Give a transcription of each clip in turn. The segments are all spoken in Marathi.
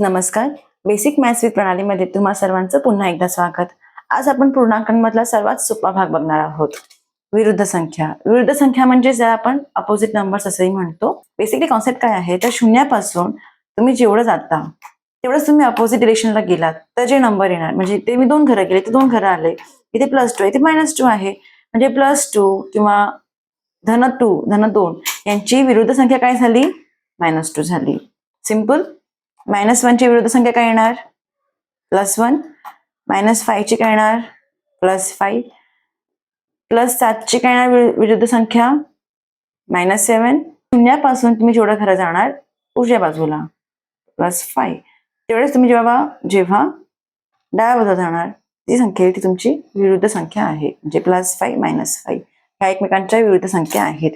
नमस्कार. बेसिक मॅथ्स विथ प्रणालीमध्ये तुम्हा सर्वांचं पुन्हा एकदा स्वागत. आज आपण पूर्णांकांमधला सर्वात सोपा भाग बघणार आहोत. विरुद्ध संख्या. विरुद्ध संख्या म्हणजे ज्या आपण अपोजिट नंबर्स असंही म्हणतो बेसिकली कॉन्सेप्ट काय आहे? तर शून्यापासून तुम्ही जेवढं जाता तेवढंच तुम्ही अपोजिट डिरेक्शनला गेलात तर जे नंबर येणार म्हणजे ते मी दोन घरं गेले ते दोन घरं आले इथे प्लस टू इथे मायनस टू आहे. म्हणजे प्लस टू किंवा धन टू धन दोन यांची विरुद्ध संख्या काय झाली? मायनस टू झाली. सिंपल मायनस वनची विरुद्ध संख्या काय येणार? प्लस वन मायनस फायची काय येणार? प्लस फाईव्ह प्लस सातची काय येणार विरुद्ध संख्या? मायनस सेवन शून्यापासून तुम्ही जेवढं खरं जाणार उजव्या बाजूला. प्लस फाईव्ह तेवढेच तुम्ही जेव्हा जेव्हा डाव्या बाजूला जाणार ती संख्या ती तुमची विरुद्ध संख्या आहे. म्हणजे प्लस फाईव्ह मायनस फाईव्ह ह्या एकमेकांच्या विरुद्ध संख्या आहेत.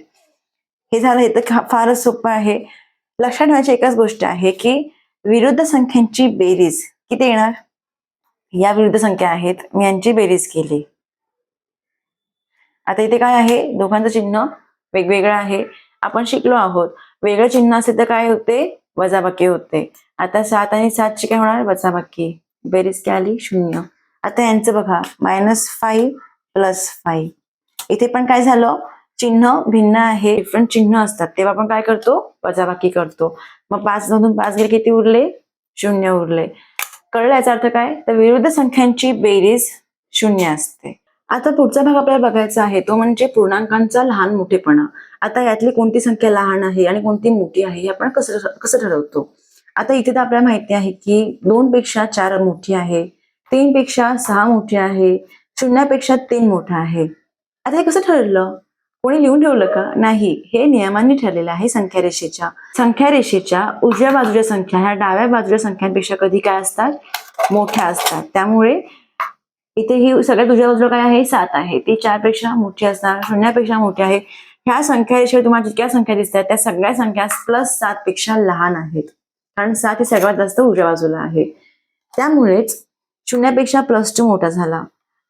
हे झालं हे तर खा- फारच सोपं आहे. लक्षात ठेवायची एकच गोष्ट आहे की विरुद्ध संख्यांची बेरीज किती येणार? या विरुद्ध संख्या आहेत. मी यांची बेरीज केली. आता इथे काय आहे? दोघांचं चिन्ह वेगवेगळं आहे. आपण शिकलो आहोत. वेगळं चिन्ह असेल तर काय होते? वजाबाकी होते. आता सात आणि सातची काय होणार? वजाबाकी. बेरीज काय आली? शून्य. आता यांचं बघा. Minus five plus five. इथे पण काय झालं? चिन्ह भिन्न आहे डिफरंट चिन्ह असतात. तेव्हा आपण काय करतो? वजाबाकी करतो. मग पाच मधून पाच गेले किती उरले? शून्य उरले. कळलं याचा अर्थ काय? तर विरुद्ध संख्यांची बेरीज शून्य असते. आता पुढचा भाग आपल्याला बघायचा आहे तो म्हणजे पूर्णांकांचा लहान मोठेपणा. आता यातली कोणती संख्या लहान आहे आणि कोणती मोठी आहे हे आपण कसं कसं ठरवतो? आता इथे तर आपल्याला माहिती आहे की दोन पेक्षा चार मोठी आहे तीन पेक्षा सहा मोठी आहे शून्यापेक्षा तीन मोठा आहे. आता हे कसं ठरलं? कोणी लिहून ठेवलं का? नाही. हे नियमांनी ठरलेलं आहे संख्या रेषेच्या. संख्या रेषेच्या उजव्या बाजूच्या संख्या ह्या डाव्या बाजूच्या संख्यांपेक्षा कधी काय असतात? मोठ्या असतात. त्यामुळे इथे ही सगळ्यात उजव्या बाजूला काय आहे? सात आहे. ती चारपेक्षा मोठी असणार शून्यापेक्षा मोठी आहे. ह्या संख्या रेषेवर तुम्हाला जितक्या संख्या दिसतात त्या सगळ्या संख्या प्लस सात पेक्षा लहान आहेत. कारण सात ही सर्वात जास्त उजव्या बाजूला आहे. त्यामुळेच शून्यापेक्षा प्लस टू मोठा झाला.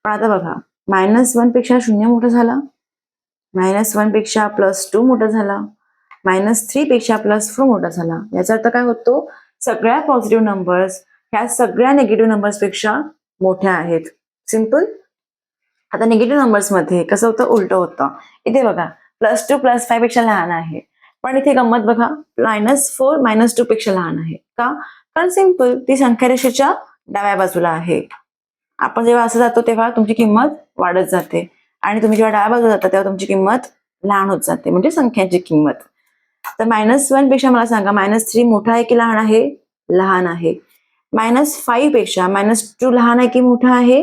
पण आता बघा मायनस वनपेक्षा शून्य मोठा झाला. मायनस वनपेक्षा प्लस टू मोठा झाला. मायनस थ्री पेक्षा प्लस फोर मोठा झाला. याचा अर्थ काय होतो? सगळ्या पॉझिटिव्ह नंबर्स ह्या सगळ्या निगेटिव्ह नंबर्सपेक्षा मोठ्या आहेत. सिंपल आता निगेटिव्ह नंबर्समध्ये कसं होतं? उलट होतं. इथे बघा प्लस टू प्लस फायपेक्षा लहान आहे. पण इथे गंमत बघा मायनस फोर मायनस टू पेक्षा लहान आहे. का? कारण सिंपल ती संख्या रेषेच्या डाव्या बाजूला आहे. आपण जेव्हा असं जातो तेव्हा तुमची किंमत वाढत जाते. आणि तुम्ही जेव्हा डाव्या बाजूला जाता तेव्हा तुमची किंमत लहान होत जाते म्हणजे संख्यांची किंमत. तर मायनस वनपेक्षा मला सांगा मायनस थ्री मोठा आहे की लहान आहे? लहान आहे. मायनस फाईव्हपेक्षा मायनस टू लहान आहे की मोठा आहे?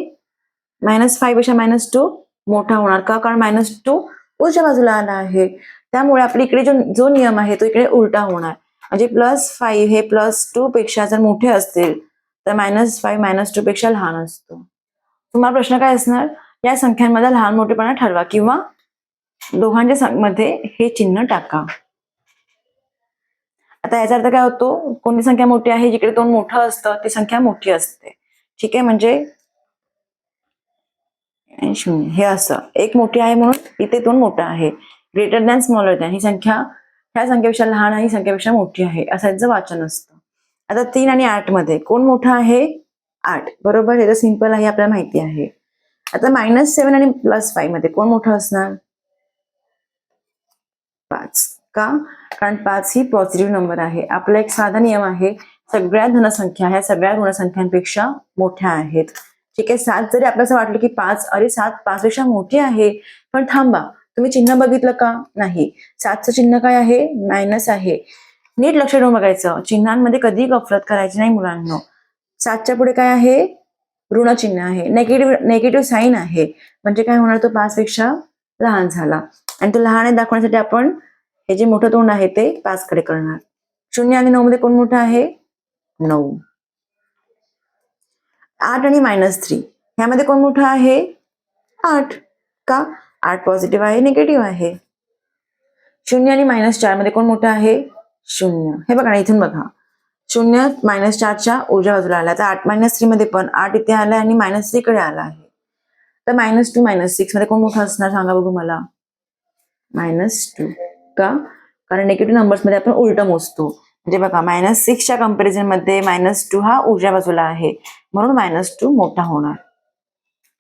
मायनस फाईव्हपेक्षा मायनस टू मोठा होणार का? कारण मायनस टू उजव्या बाजूला आला आहे. त्यामुळे आपली इकडे जो जो नियम आहे तो इकडे उलटा होणार. म्हणजे प्लस फाईव्ह हे प्लस टू पेक्षा जर मोठे असतील तर मायनस फाईव्ह मायनस टू पेक्षा लहान असतो. तुम्हाला प्रश्न काय असणार? या संख्यांमध्ये लहान मोठेपणा ठरवा किंवा दोघांच्या सं- मध्ये हे चिन्ह टाका. आता याचा अर्थ काय होतो? कोणती संख्या मोठी आहे? जिकडे दोन मोठं असतं ती संख्या मोठी असते. ठीक आहे? म्हणजे शून्य हे असं. एक मोठी आहे म्हणून इथे दोन मोठं आहे. ग्रेटर दॅन स्मॉलर दॅन ही संख्या ह्या संख्येपेक्षा लहान आहे ही संख्येपेक्षा मोठी आहे. असं यांचं वाचन असतं. आता तीन आणि आठमध्ये कोण मोठं आहे? आठ. बरोबर? हे तर सिंपल आहे आपल्याला माहिती आहे. आता मायनस सेवन आणि प्लस फाईव्हमध्ये कोण मोठं असणार? पाच. का? कारण पाच ही पॉझिटिव्ह नंबर आहे. आपला एक साधा नियम आहे सगळ्या धनसंख्या ह्या सगळ्या ऋणसंख्यांपेक्षा मोठ्या आहेत. ठीक आहे सात जरी आपल्याला असं वाटलं की पाच अरे सात पाच पेक्षा मोठी आहे पण थांबा. तुम्ही चिन्ह बघितलं का? नाही. सातचं चिन्ह काय आहे? मायनस आहे. नीट लक्ष ठेवून बघायचं. चिन्हांमध्ये कधी गफलत करायची नाही मुलांना. सातच्या पुढे काय आहे? ऋण चिन्ह आहे. नेगेटिव्ह नेगेटिव्ह साईन आहे. म्हणजे काय होणार? तो पाच पेक्षा लहान झाला. आणि तो लहान आहे दाखवण्यासाठी आपण हे जे मोठं तोंड आहे ते पाच कडे करणार. शून्य आणि नऊ मध्ये कोण मोठं आहे? नऊ. आठ आणि मायनस थ्री ह्यामध्ये कोण मोठं आहे? आठ. का? आठ पॉझिटिव्ह आहे निगेटिव्ह आहे. शून्य आणि मायनस चारमध्ये कोण मोठं आहे? शून्य. हे बघा ना इथून बघा. शून्य मायनस चारच्या उजव्या बाजूला आला. तर आठ मायनस थ्री मध्ये पण आठ इथे आलाय आणि मायनस थ्री कडे आला आहे. तर मायनस टू मायनस सिक्समध्ये कोण मोठा असणार सांगा बघू मला. मायनस टू का? कारण निगेटिव्ह नंबर्समध्ये आपण उलट मोजतो. म्हणजे बघा मायनस सिक्सच्या कंपॅरिझनमध्ये मायनस टू हा उजव्या बाजूला आहे. म्हणून मायनस टू मोठा होणार.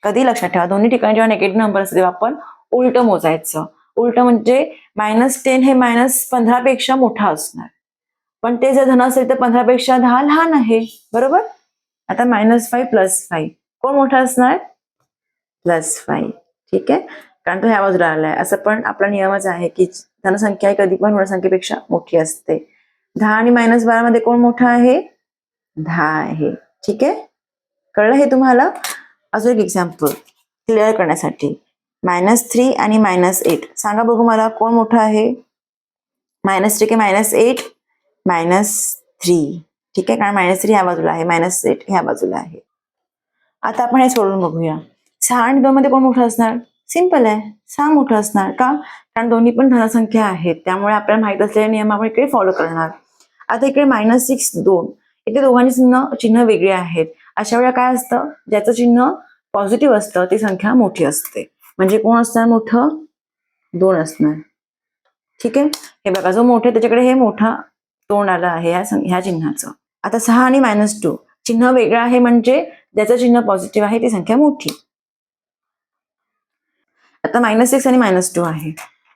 कधी लक्षात ठेवा दोन्ही ठिकाणी जेव्हा निगेटिव्ह नंबर असते तेव्हा आपण उलट मोजायचं. उलट म्हणजे मायनस टेन हे मायनस पंधरा पेक्षा मोठा असणार. पण ते जर धन असेल तर पंधरा पेक्षा दहा लहान आहे. बरोबर? आता मायनस फाईव्ह प्लस फाईव्ह कोण मोठा असणार? प्लस फाईव्ह ठीक आहे? कारण तो ह्या बाजूला आलाय. असं पण आपला नियमच आहे की धनसंख्या ही कधी पण ऋणसंख्येपेक्षा मोठी असते. दहा आणि मायनस बारा मध्ये कोण मोठा आहे? दहा आहे. ठीक आहे? कळलं हे तुम्हाला? अजून एक एक्झाम्पल क्लिअर करण्यासाठी. मायनस थ्री आणि मायनस एट सांगा बघू मला कोण मोठं आहे? मायनस थ्री के मायनस एट मायनस थ्री. ठीक आहे? कारण मायनस थ्री ह्या बाजूला आहे मायनस एट ह्या बाजूला आहे. आता आपण हे सोडून बघूया. सहा आणि दोन मध्ये कोण मोठं असणार? सिंपल आहे. सहा मोठं असणार का? कारण दोन्ही पण धनसंख्या आहेत. त्यामुळे आपल्याला माहीत असलेले नियम आपण इकडे फॉलो करणार. आता इकडे मायनस सिक्स दोन. इथे दोघांची चिन्ह चिन्ह वेगळे आहेत. अशा वेळेला काय असतं? ज्याचं चिन्ह पॉझिटिव्ह असतं ती संख्या मोठी असते. म्हणजे कोण असणार मोठं? दोन असणार. ठीक आहे? हे बघा जो मोठे त्याच्याकडे हे मोठा तोंड आलं आहे ह्या ह्या चिन्हाचं. आता सहा आणि मायनस टू चिन्ह वेगळं आहे म्हणजे ज्याचं चिन्ह पॉझिटिव्ह आहे ती संख्या मोठी. आता मायनस सिक्स आणि मायनस टू आहे.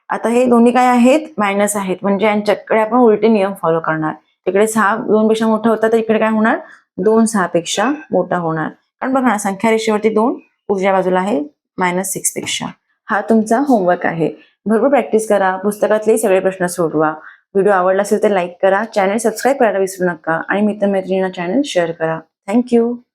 आता हे दोन्ही काय आहेत? मायनस आहेत. म्हणजे यांच्याकडे आपण उलटे नियम फॉलो करणार. इकडे सहा दोन पेक्षा मोठा होता तर इकडे काय होणार? दोन सहा पेक्षा मोठा होणार. कारण बघा ना संख्या रेषेवरती दोन उजव्या बाजूला आहे मायनस सिक्सपेक्षा. हा तुमचा होमवर्क आहे. भरपूर प्रॅक्टिस करा. पुस्तकातले सगळे प्रश्न सोडवा. व्हिडिओ आवडला असेल तर लाईक करा. चॅनल सबस्क्राईब करायला विसरू नका. आणि मित्रमैत्रिणींना चॅनल शेअर करा. Thank you